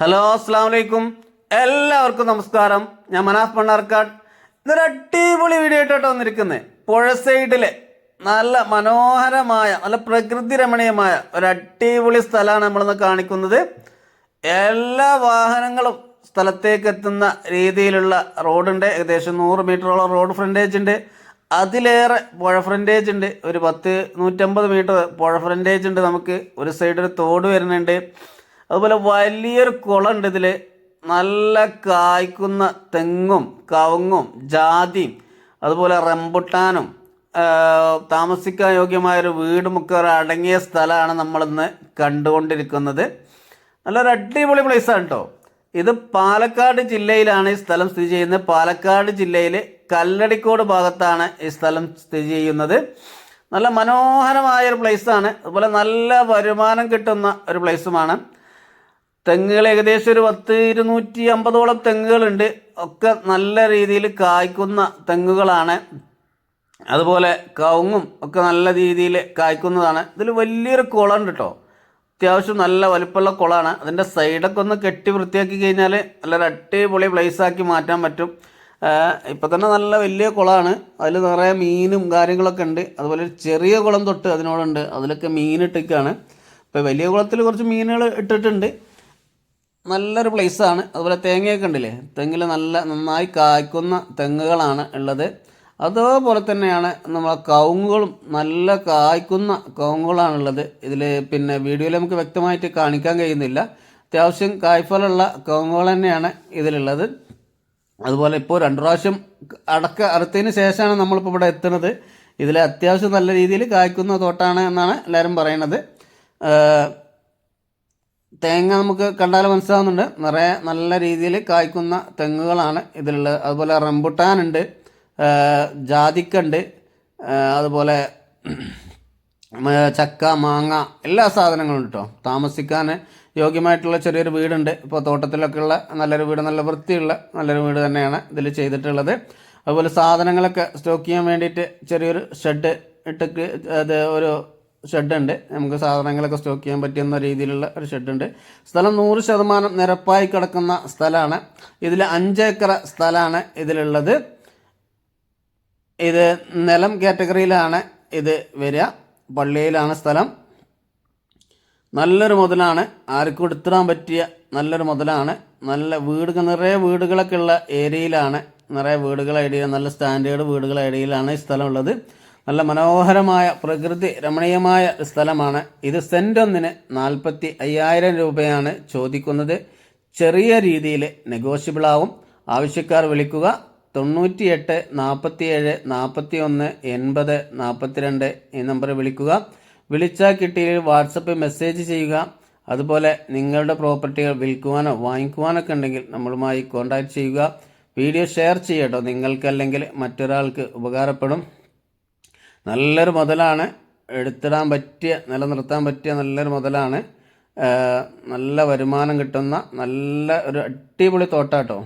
Hello അസ്സാം വലൈക്കും എല്ലാവർക്കും നമസ്കാരം. ഞാൻ മനാസ് മണ്ണാർക്കാട്. ഇതൊരു അടിപൊളി വീഡിയോ ആയിട്ടോ വന്നിരിക്കുന്നത് പുഴ സൈഡിലെ നല്ല മനോഹരമായ നല്ല പ്രകൃതി രമണീയമായ ഒരു അടിപൊളി സ്ഥലമാണ് നമ്മളിന്ന് കാണിക്കുന്നത്. എല്ലാ വാഹനങ്ങളും സ്ഥലത്തേക്ക് എത്തുന്ന രീതിയിലുള്ള റോഡുണ്ട്. ഏകദേശം നൂറ് മീറ്ററോളം റോഡ് ഫ്രണ്ടേജ് ഉണ്ട്. അതിലേറെ പുഴ ഫ്രണ്ടേജ് ഉണ്ട്. ഒരു പത്ത് നൂറ്റമ്പത് മീറ്റർ പുഴ ഫ്രണ്ടേജ് ഉണ്ട് നമുക്ക്. ഒരു സൈഡ് ഒരു തോട് വരുന്നുണ്ട്. അതുപോലെ വലിയൊരു കുളമുണ്ട് ഇതിൽ നല്ല കായ്ക്കുന്ന തെങ്ങും കവുങ്ങും ജാതിയും അതുപോലെ റംബുട്ടാനും താമസിക്കാൻ യോഗ്യമായൊരു വീടുമൊക്കെ ഒരു അടങ്ങിയ സ്ഥലമാണ് നമ്മളിന്ന് കണ്ടുകൊണ്ടിരിക്കുന്നത്. നല്ലൊരു അടിപൊളി പ്ലേസാണ് കേട്ടോ ഇത് പാലക്കാട് ജില്ലയിലാണ് ഈ സ്ഥലം സ്ഥിതി ചെയ്യുന്നത്. പാലക്കാട് ജില്ലയിൽ കല്ലടിക്കോട് ഭാഗത്താണ് ഈ സ്ഥലം സ്ഥിതി ചെയ്യുന്നത്. നല്ല മനോഹരമായ ഒരു പ്ലേസാണ് അതുപോലെ നല്ല വരുമാനം കിട്ടുന്ന ഒരു പ്ലേസുമാണ് തെങ്ങുകൾ ഏകദേശം ഒരു പത്ത് ഇരുന്നൂറ്റി അമ്പതോളം തെങ്ങുകളുണ്ട്. ഒക്കെ നല്ല രീതിയിൽ കായ്ക്കുന്ന തെങ്ങുകളാണ്. അതുപോലെ കവുങ്ങും ഒക്കെ നല്ല രീതിയിൽ കായ്ക്കുന്നതാണ്. ഇതിൽ വലിയൊരു കുളമുണ്ട് കേട്ടോ അത്യാവശ്യം നല്ല വലിപ്പമുള്ള കുളമാണ് അതിന്റെ സൈഡൊക്കെ ഒന്ന് കെട്ടി വൃത്തിയാക്കി കഴിഞ്ഞാൽ നല്ലൊരു അടിപൊളി ആക്കി മാറ്റാൻ പറ്റും. ഇപ്പം തന്നെ നല്ല വലിയ കുളമാണ് അതിൽ നിറയെ മീനും കാര്യങ്ങളൊക്കെ ഉണ്ട്. അതുപോലെ ചെറിയ കുളം തൊട്ട് അതിനോടുണ്ട്. അതിലൊക്കെ മീൻ ഇട്ടിക്കാണ് ഇപ്പോൾ വലിയ കുളത്തിൽ കുറച്ച് മീനുകൾ ഇട്ടിട്ടുണ്ട്. നല്ലൊരു പ്ലേസാണ് അതുപോലെ തേങ്ങയൊക്കെ ഉണ്ടല്ലേ? തെങ്ങിൽ നല്ല നന്നായി കായ്ക്കുന്ന തെങ്ങുകളാണ് ഉള്ളത്. അതേപോലെ തന്നെയാണ് നമ്മളെ കവുങ്ങുകളും നല്ല കായ്ക്കുന്ന കവുങ്ങുകളാണുള്ളത് ഇതിൽ പിന്നെ വീഡിയോയിൽ നമുക്ക് വ്യക്തമായിട്ട് കാണിക്കാൻ കഴിയുന്നില്ല. അത്യാവശ്യം കായ്ഫലമുള്ള കവുങ്ങുകൾ തന്നെയാണ് ഇതിലുള്ളത്. അതുപോലെ ഇപ്പോൾ രണ്ടു പ്രാവശ്യം അടക്ക അറുത്തതിന് ശേഷമാണ് നമ്മളിപ്പോൾ ഇവിടെ എത്തുന്നത്. ഇതിൽ അത്യാവശ്യം നല്ല രീതിയിൽ കായ്ക്കുന്ന തോട്ടാണ് എന്നാണ് എല്ലാവരും പറയുന്നത്. തേങ്ങ നമുക്ക് കണ്ടാൽ മനസ്സിലാവുന്നുണ്ട്. നിറയെ നല്ല രീതിയിൽ കായ്ക്കുന്ന തെങ്ങുകളാണ് ഇതിലുള്ളത്. അതുപോലെ റംബുട്ടാനുണ്ട് ജാതിക്കുണ്ട് അതുപോലെ ചക്ക മാങ്ങ എല്ലാ സാധനങ്ങളും കേട്ടോ താമസിക്കാൻ യോഗ്യമായിട്ടുള്ള ചെറിയൊരു വീടുണ്ട്. ഇപ്പോൾ തോട്ടത്തിലൊക്കെയുള്ള നല്ലൊരു വീട് നല്ല വൃത്തിയുള്ള നല്ലൊരു വീട് തന്നെയാണ് ഇതിൽ ചെയ്തിട്ടുള്ളത്. അതുപോലെ സാധനങ്ങളൊക്കെ സ്റ്റോക്ക് ചെയ്യാൻ വേണ്ടിയിട്ട് ചെറിയൊരു ഷെഡ് ഇട്ട് അത് ഒരു ഷെഡുണ്ട്. നമുക്ക് സാധനങ്ങളൊക്കെ സ്റ്റോക്ക് ചെയ്യാൻ പറ്റുന്ന രീതിയിലുള്ള ഒരു ഷെഡുണ്ട്. സ്ഥലം നൂറ് ശതമാനം നിരപ്പായി കിടക്കുന്ന സ്ഥലമാണ്. ഇതിൽ അഞ്ചേക്കർ സ്ഥലമാണ് ഇതിലുള്ളത്. ഇത് നിലം കാറ്റഗറിയിലാണ് ഇത് വരിക. പള്ളിയിലാണ് സ്ഥലം. നല്ലൊരു മുതലാണ്. ആർക്കും എടുത്തിടാൻ പറ്റിയ നല്ലൊരു മുതലാണ്. നല്ല വീട് നിറയെ വീടുകളൊക്കെ ഉള്ള ഏരിയയിലാണ്. നിറയെ വീടുകളുടെ ഏരിയ നല്ല സ്റ്റാൻഡേർഡ് വീടുകളുടെ ഏരിയയിലാണ് ഈ സ്ഥലമുള്ളത് നല്ല മനോഹരമായ പ്രകൃതി രമണീയമായ സ്ഥലമാണ്. ഇത് സെന്റ് ഒന്നിന് നാൽപ്പത്തി അയ്യായിരം രൂപയാണ് ചോദിക്കുന്നത്. ചെറിയ രീതിയിൽ നെഗോഷ്യബിൾ ആവും. ആവശ്യക്കാർ വിളിക്കുക. തൊണ്ണൂറ്റിയെട്ട് നാൽപ്പത്തിയേഴ് നാൽപ്പത്തി ഒന്ന് എൺപത് നാൽപ്പത്തിരണ്ട് ഈ നമ്പറിൽ വിളിക്കുക. വിളിച്ചാൽ കിട്ടിയിൽ വാട്സപ്പ് മെസ്സേജ് ചെയ്യുക. അതുപോലെ നിങ്ങളുടെ പ്രോപ്പർട്ടികൾ വിൽക്കുവാനോ വാങ്ങിക്കുവാനോ ഒക്കെ ഉണ്ടെങ്കിൽ നമ്മളുമായി കോൺടാക്ട് ചെയ്യുക. വീഡിയോ ഷെയർ ചെയ്യട്ടോ. നിങ്ങൾക്കല്ലെങ്കിൽ മറ്റൊരാൾക്ക് ഉപകാരപ്പെടും. നല്ലൊരു മുതലാണ് എടുത്തിടാൻ പറ്റിയ നിലനിർത്താൻ പറ്റിയ നല്ലൊരു മുതലാണ് നല്ല വരുമാനം കിട്ടുന്ന നല്ല ഒരു അടിപൊളി തോട്ടാട്ടോ.